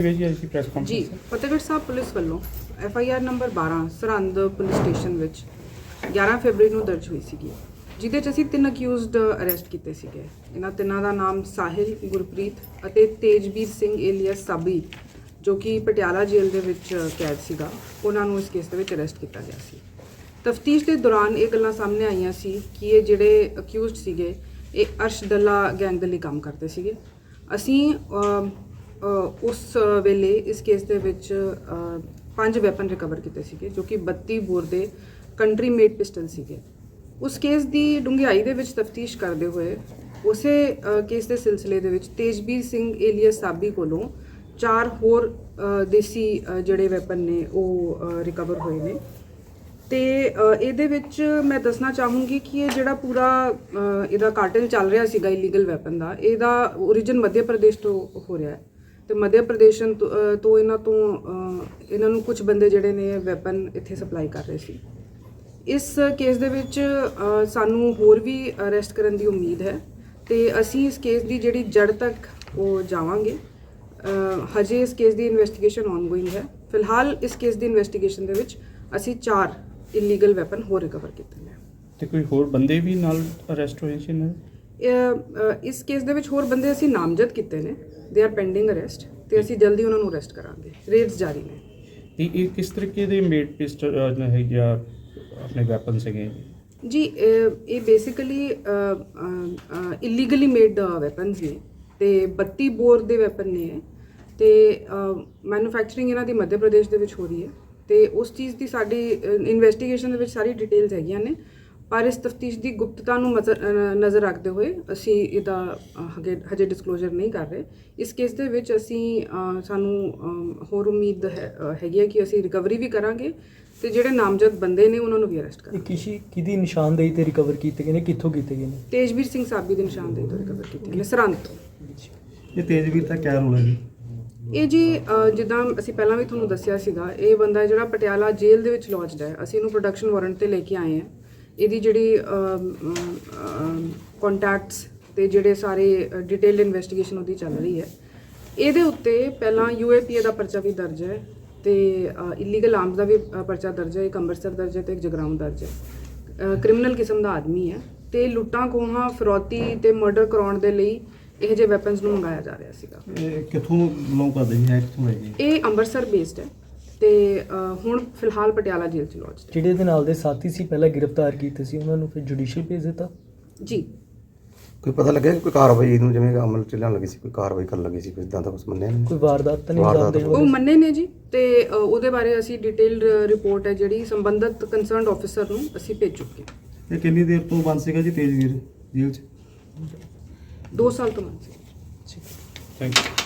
ਜੀ ਅੱਜ ਦੀ ਪ੍ਰੈਸ ਜੀ ਕਾਨਫਰੰਸ ਫਤਿਹਗੜ੍ਹ ਸਾਹਿਬ ਪੁਲਿਸ ਵੱਲੋਂ F I R number 12 Sirhind police station ਵਿੱਚ 11 ਫਰਵਰੀ ਨੂੰ ਦਰਜ ਹੋਈ ਸੀਗੀ। ਜਿਹਦੇ 'ਚ ਅਸੀਂ ਤਿੰਨ ਅਕਿਊਜ਼ਡ ਅਰੈਸਟ ਕੀਤੇ ਸੀਗੇ। ਇਹਨਾਂ ਤਿੰਨਾਂ ਦਾ ਨਾਮ ਸਾਹਿਲ ਗੁਰਪ੍ਰੀਤ ਅਤੇ ਤੇਜਵੀਰ ਸਿੰਘ ਏਲੀਅਸ ਸਾਬੀ ਜੋ ਕਿ ਪਟਿਆਲਾ ਜੇਲ੍ਹ ਦੇ ਵਿੱਚ ਕੈਦ ਸੀਗਾ। ਉਹਨਾਂ ਨੂੰ ਇਸ ਕੇਸ ਦੇ ਵਿੱਚ ਅਰੈਸਟ ਕੀਤਾ ਗਿਆ ਸੀ। ਤਫਤੀਸ਼ ਦੇ ਦੌਰਾਨ ਇਹ ਗੱਲਾਂ ਸਾਹਮਣੇ ਆਈਆਂ ਸੀ ਕਿ ਇਹ ਜਿਹੜੇ ਅਕਿਊਜ਼ਡ ਸੀਗੇ ਇਹ ਅਰਸ਼ਦੱਲਾ ਗੈਂਗ ਦੇ ਲਈ ਕੰਮ ਕਰਦੇ ਸੀਗੇ। ਅਸੀਂ ਅਮ, ਉਸ ਵੇਲੇ ਇਸ ਕੇਸ ਦੇ ਵਿੱਚ ਪੰਜ ਵੈਪਨ ਰਿਕਵਰ ਕੀਤੇ ਸੀਗੇ, ਜੋ ਕਿ 32 ਬੋਰ ਦੇ ਕੰਟਰੀ ਮੇਡ ਪਿਸਟਲ ਸੀਗੇ। ਉਸ ਕੇਸ ਦੀ ਡੂੰਘਾਈ ਦੇ ਵਿੱਚ ਤਫਤੀਸ਼ ਕਰਦੇ ਹੋਏ, ਉਸੇ ਕੇਸ ਦੇ ਸਿਲਸਿਲੇ ਦੇ ਵਿੱਚ ਤੇਜਬੀਰ ਸਿੰਘ ਏਲੀਅਸ ਸਾਬੀ ਕੋਲੋਂ ਚਾਰ ਹੋਰ ਦੇਸੀ ਜਿਹੜੇ ਵੈਪਨ ਨੇ, ਉਹ ਰਿਕਵਰ ਹੋਏ ਨੇ। ਤੇ ਇਹਦੇ ਵਿੱਚ ਮੈਂ ਦੱਸਣਾ ਚਾਹੂੰਗੀ ਕਿ ਇਹ ਜਿਹੜਾ ਪੂਰਾ ਇਹਦਾ ਕਾਰਟਲ ਚੱਲ ਰਿਹਾ ਸੀਗਾ ਇਲੀਗਲ ਵੈਪਨ ਦਾ, ਇਹਦਾ origin ਮੱਧ ਪ੍ਰਦੇਸ਼ ਤੋਂ ਹੋ ਰਿਹਾ ਹੈ। ਤੇ ਮੱਧ ਪ੍ਰਦੇਸ਼ ਤੋਂ ਇਹਨਾਂ ਤੋਂ ਇਹਨਾਂ ਨੂੰ ਕੁਝ ਬੰਦੇ ਜਿਹੜੇ ਨੇ ਵੈਪਨ ਇੱਥੇ ਸਪਲਾਈ ਕਰ ਰਹੇ ਸੀ। ਇਸ ਕੇਸ ਦੇ ਵਿੱਚ ਸਾਨੂੰ ਹੋਰ ਵੀ ਅਰੈਸਟ ਕਰਨ ਦੀ ਉਮੀਦ ਹੈ ਤੇ ਅਸੀਂ ਇਸ ਕੇਸ ਦੀ ਜਿਹੜੀ ਜੜ ਤੱਕ ਉਹ ਜਾਵਾਂਗੇ। ਹਜੇ ਇਸ ਕੇਸ ਦੀ ਇਨਵੈਸਟੀਗੇਸ਼ਨ ਆਨਗੋਇੰਗ ਹੈ। ਫਿਲਹਾਲ ਇਸ ਕੇਸ ਦੀ ਇਨਵੈਸਟੀਗੇਸ਼ਨ ਦੇ ਵਿੱਚ ਅਸੀਂ ਚਾਰ ਇਲੀਗਲ ਵੈਪਨ ਹੋਰ ਰਿਕਵਰ ਕੀਤੇ ਨੇ। ਤੇ ਕੋਈ ਹੋਰ ਬੰਦੇ ਵੀ ਨਾਲ ਅਰੈਸਟ ਹੋਏ ਸੀ ਇਹਨਾਂ ਇਸ ਕੇਸ ਦੇ ਵਿੱਚ ਹੋਰ ਬੰਦੇ ਅਸੀਂ ਨਾਮਜ਼ਦ ਕੀਤੇ ਨੇ। ਦੇ ਆਰ ਪੈਂਡਿੰਗ ਅਰੈਸਟ ਤੇ ਅਸੀਂ ਜਲਦੀ ਉਹਨਾਂ ਨੂੰ ਅਰੈਸਟ ਕਰਾਂਗੇ। ਰੇਡਸ ਜਾਰੀ ਨੇ। ਇਹ ਇਹ ਕਿਸ ਤਰੀਕੇ ਦੇ ਮੇਡ ਪਿਸਟਲ ਹੈ ਜਾਂ ਆਪਣੇ ਵੈਪਨ ਸੀਗੇ ਜੀ? ਇਹ- ਬੇਸਿਕਲੀ ਇਲੀਗਲੀ ਮੇਡ ਵੈਪਨਸ ਨੇ ਤੇ 32 ਬੋਰ ਦੇ ਵੈਪਨ ਨੇ ਤੇ ਮੈਨੂਫੈਕਚਰਿੰਗ ਇਹਨਾਂ ਦੀ ਮੱਧ ਪ੍ਰਦੇਸ਼ ਦੇ ਵਿੱਚ ਹੋ ਰਹੀ ਹੈ। ਤੇ ਉਸ ਚੀਜ਼ ਦੀ ਸਾਡੀ ਇਨਵੈਸਟੀਗੇਸ਼ਨ ਦੇ ਵਿੱਚ ਸਾਰੀ ਡਿਟੇਲਸ ਹੈਗੀਆਂ ਨੇ। ਪਰ ਇਸ ਤਫਤੀਸ਼ ਦੀ ਗੁਪਤਤਾ ਨੂੰ ਨਜ਼ਰ ਰੱਖਦੇ ਹੋਏ ਅਸੀਂ ਇਹਦਾ ਹਜੇ ਡਿਸਕਲੋਜ਼ਰ ਨਹੀਂ ਕਰ ਰਹੇ। ਇਸ ਕੇਸ ਦੇ ਵਿੱਚ ਅਸੀਂ ਸਾਨੂੰ ਹੋਰ ਉਮੀਦ ਹੈਗੀ ਹੈ ਕਿ ਅਸੀਂ ਰਿਕਵਰੀ ਵੀ ਕਰਾਂਗੇ ਤੇ ਜਿਹੜੇ ਨਾਮਜ਼ਦ ਬੰਦੇ ਨੇ ਉਹਨਾਂ ਨੂੰ ਵੀ ਅਰੈਸਟ ਕਰਾਂਗੇ। ਕਿਸ਼ੀ ਕਿਹਦੀ ਨਿਸ਼ਾਨਦੇਹੀ ਤੇ ਰਿਕਵਰ ਕੀਤੇ ਗਏ ਨੇ? ਕਿੱਥੋਂ ਕੀਤੇ ਗਏ ਨੇ? ਤੇਜਵੀਰ ਸਿੰਘ ਸਾਬੀ ਦੇ ਨਿਸ਼ਾਨਦੇਹੀ ਤੋਂ ਰਿਕਵਰ ਕੀਤੇ ਨੇ ਸਰਹੰਦ ਤੋਂ। ਇਹ ਤੇਜਵੀਰ ਦਾ ਕਿਆ ਰੋਲ ਹੈ ਜੀ? ਇਹ ਜੀ ਜਿੱਦਾਂ ਅਸੀਂ ਪਹਿਲਾਂ ਵੀ ਤੁਹਾਨੂੰ ਦੱਸਿਆ ਸੀਗਾ ਇਹ ਬੰਦਾ ਜਿਹੜਾ ਪਟਿਆਲਾ ਜੇਲ੍ਹ ਦੇ ਵਿੱਚ ਲੌਜਡ ਹੈ ਅਸੀਂ ਇਹਨੂੰ ਪ੍ਰੋਡਕਸ਼ਨ ਵਾਰੰਟ ਤੇ ਲੈ ਕੇ ਆਏ ਹਾਂ। ਇਹਦੀ ਜਿਹੜੀ ਕੰਟੈਕਟਸ ਤੇ ਜਿਹੜੇ ਸਾਰੇ ਡਿਟੇਲਡ ਇਨਵੈਸਟੀਗੇਸ਼ਨ ਉਹਦੀ ਚੱਲ ਰਹੀ ਹੈ। ਇਹਦੇ ਉੱਤੇ ਪਹਿਲਾਂ ਯੂਏਪੀਏ ਦਾ ਪਰਚਾ ਵੀ ਦਰਜ ਹੈ ਤੇ ਇਲੀਗਲ ਆਰਮਸ ਦਾ ਵੀ ਪਰਚਾ ਦਰਜ ਹੈ। ਇੱਕ ਅੰਮ੍ਰਿਤਸਰ ਦਰਜ ਹੈ ਤੇ ਇੱਕ ਜਗਰਾਉਂ ਦਰਜ ਹੈ। ਕ੍ਰਿਮੀਨਲ ਕਿਸਮ ਦਾ ਆਦਮੀ ਹੈ ਤੇ ਲੁੱਟਾਂ ਖੋਹਾਂ ਫਿਰੌਤੀ ਤੇ ਮਰਡਰ ਕਰਾਉਣ ਦੇ ਲਈ ਇਹ ਜਿਹੇ ਵੈਪਨਸ ਨੂੰ ਮੰਗਾਇਆ ਜਾ ਰਿਹਾ ਸੀਗਾ। ਇਹ ਕਿੱਥੋਂ ਬਿਲੋਂਗ ਕਰਦੇ ਜੀ ਹੈ ਕਿੱਥੋਂ ਜੀ ਇਹ ਅੰਮ੍ਰਿਤਸਰ ਬੇਸਡ ਹੈ। ਤੇ ਹੁਣ ਫਿਲਹਾਲ ਪਟਿਆਲਾ ਜੇਲ੍ਹ ਚ ਲੌਜਡ ਹੈ ਜਿਹੜੇ ਦੇ ਨਾਲ ਦੇ ਸਾਥੀ ਸੀ ਪਹਿਲਾਂ ਗ੍ਰਿਫਤਾਰ ਕੀਤੇ ਸੀ ਉਹਨਾਂ ਨੂੰ ਫਿਰ ਜੁਡੀਸ਼ੀਅਲ ਭੇਜ ਦਿੱਤਾ? ਜੀ। ਕੋਈ ਪਤਾ ਲੱਗਿਆ ਕਿ ਕੋਈ ਕਾਰਵਾਈ ਨੂੰ ਜਿਵੇਂ ਅਮਲ ਚ ਲਿਆਉਣ ਲੱਗੀ ਸੀ ਕੋਈ ਕਾਰਵਾਈ ਕਰਨ ਲੱਗੀ ਸੀ ਕੋਈ ਇਦਾਂ ਦਾ ਕੁਝ ਮੰਨਿਆ ਨਹੀਂ? ਕੋਈ ਵਾਰਦਾਤ ਤਾਂ ਨਹੀਂ ਵਾਰਦਾਤ ਦੇਣ ਉਹ? ਮੰਨੇ ਨੇ ਜੀ ਤੇ ਅ, ਉਹਦੇ ਬਾਰੇ ਅਸੀਂ ਡਿਟੇਲਡ ਰਿਪੋਰਟ ਹੈ ਜਿਹੜੀ ਸੰਬੰਧਿਤ ਕੰਸਰਨਡ ਆਫੀਸਰ ਨੂੰ ਅਸੀਂ ਭੇਜ ਚੁੱਕੇ ਹਾਂ। ਇਹ ਕਿੰਨੀ ਦੇਰ ਤੋਂ ਬੰਦ ਸੀਗਾ ਜੀ ਤੇਜਵੀਰ ਜੇਲ੍ਹ 'ਚ? ਦੋ ਸਾਲ ਤੋਂ ਮੰਨ ਸੀ। ਠੀਕ ਹੈ। Thank you